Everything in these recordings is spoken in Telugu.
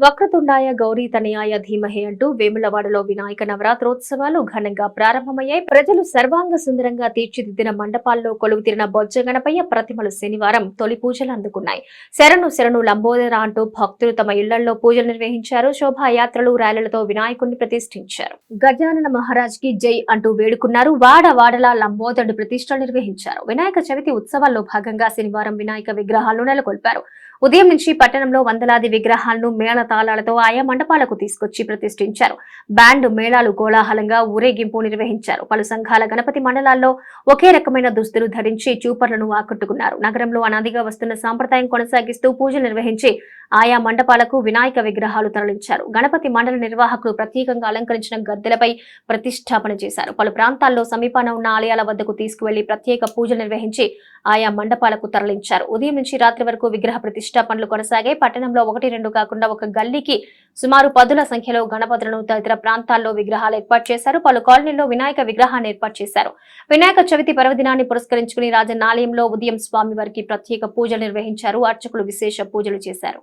వక్రతుండాయ గౌరీ తనయాయ ధీమహే అంటూ వేములవాడలో వినాయక నవరాత్రోత్సవాలు ఘనంగా ప్రారంభమయ్యాయి. ప్రజలు సర్వాంగ సుందరంగా తీర్చిదిద్దిన మండపాల్లో కొలువుతీరిన బొజ్జగణపయ్య ప్రతిమలు శనివారం తొలి పూజలు అందుకున్నాయి. శరణు శరణు లంబోదర అంటూ భక్తులు తమ ఇళ్ళలో పూజలు నిర్వహించారు. శోభాయాత్రలు ర్యాలీలతో వినాయకుడిని ప్రతిష్ఠించారు. గజానన మహారాజ్కి జై అంటూ వేడుకున్నారు. వాడ వాడలా లంబోదరుడు ప్రతిష్టలు నిర్వహించారు. వినాయక చవితి ఉత్సవాల్లో భాగంగా శనివారం వినాయక విగ్రహాలు నెలకొల్పారు. ఉదయం నుంచి పట్టణంలో వందలాది విగ్రహాలను మేళ తాళాలతో ఆయా మండపాలకు తీసుకొచ్చి ప్రతిష్ఠించారు. బ్యాండ్ మేళాలు కోలాహలంగా ఊరేగింపు నిర్వహించారు. పలు సంఘాల గణపతి మండలాల్లో ఒకే రకమైన దుస్తులు ధరించి చూపర్లను ఆకట్టుకున్నారు. నగరంలో అనాదిగా వస్తున్న సాంప్రదాయం కొనసాగిస్తూ పూజలు నిర్వహించి ఆయా మండపాలకు వినాయక విగ్రహాలు తరలించారు. గణపతి మండల నిర్వాహకులు ప్రత్యేకంగా అలంకరించిన గద్దెలపై ప్రతిష్టాపన చేశారు. పలు ప్రాంతాల్లో సమీపాన ఉన్న ఆలయాల వద్దకు తీసుకువెళ్ళి ప్రత్యేక పూజలు నిర్వహించి ఆయా మండపాలకు తరలించారు. ఉదయం నుంచి రాత్రి వరకు విగ్రహ ప్రతిష్టాపనలు కొనసాగాయి. పట్టణంలో ఒకటి రెండు కాకుండా ఒక గల్లీకి సుమారు పదుల సంఖ్యలో గణపతులను తదితర ప్రాంతాల్లో విగ్రహాలు ఏర్పాటు చేశారు. పలు కాలనీల్లో వినాయక విగ్రహాన్ని ఏర్పాటు చేశారు. వినాయక చవితి పర్వదినాన్ని పురస్కరించుకుని రాజన్న ఆలయంలో ఉదయం స్వామివారికి ప్రత్యేక పూజలు నిర్వహించారు. అర్చకులు విశేష పూజలు చేశారు.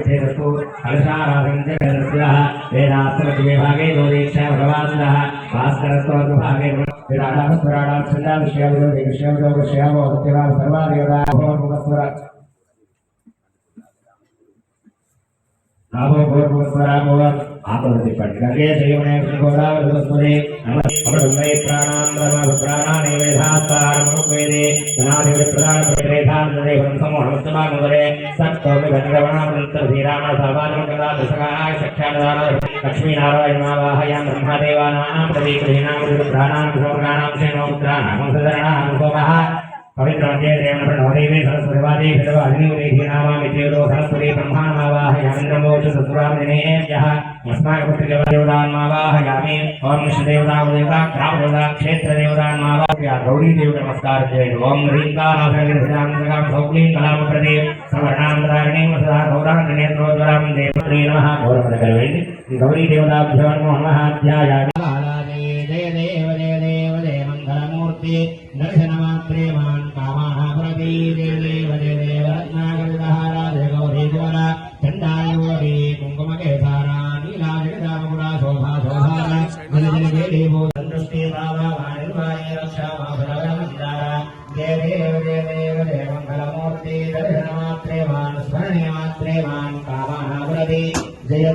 मनोभारे रिपोद्विवे वरदवर्धे वरण्ये मेरोदशर्मि स्वामी श्रीशे श्रीशान्य प्रदेशे गङ्गा गोदावरियोर्मध्ये प्रदेशे अस्मिन् त्रिकालराष्ट्रायां राजनसंसदजिल्लायामेव वापटने देव वाहनादिशोधोपचारपूजाञ्च पुनर्कलशाराधनं च करिष्ये प्रियतया आगच्छेदस्तु कलशाराधनं च करिष्यः वेदात्मविभागे दोदीक्षा भगवानः भास्करत्वविभागे विराडाः स्वराडाः छन्दा विषयाविदो विषयाविदो विषयावो రామో భూర్భువస్వ రామో ఆకలి తిప్పండి గంగే దైవమే గోదావరి వస్తుంది నమస్కారమై ప్రాణాంతరమ ప్రాణాని వేదాత్తారము వేదే ధనాధిపతి ప్రధాన ప్రవేధాంతరే వంశము హంసమాగమరే సత్తోమి ప్రాణాం భోగానాం శేనోత్రాణాం సదరణాం पवित्राज्ञे नवदेवे सरस्वरवादे भगव अग्निरेभ्य नामामितेलो सरस्वती ब्रह्माणावाहयामिन्द्रमोच सत्पुरादिनेभ्यः अस्माकपुत्रिकवदेवतान्मावाहयामि ओं निष्देवतावदेवता ग्रामदेवता क्षेत्रदेवतान्मावाहया गौरीदेव नमस्कार जय ओं ह्रीङ्कानाभ्यगृहदान्तकाौक्लीं कलामप्रदे सवर्णान्तराणीं सदा गौराङ्गनेत्रोज्वरां देवत्री नमः। गौरपदकरवे गौरीदेवताभ्यो नमो नमः ध्यायामि जय देव जय देव जय मङ्गलमूर्ति దేవ జయ దేవ జయ మంగళమూర్తి దర్శనమాత్రే మాన్ స్మరణే మాత్రే మాన్ కామాః ప్రతి జయ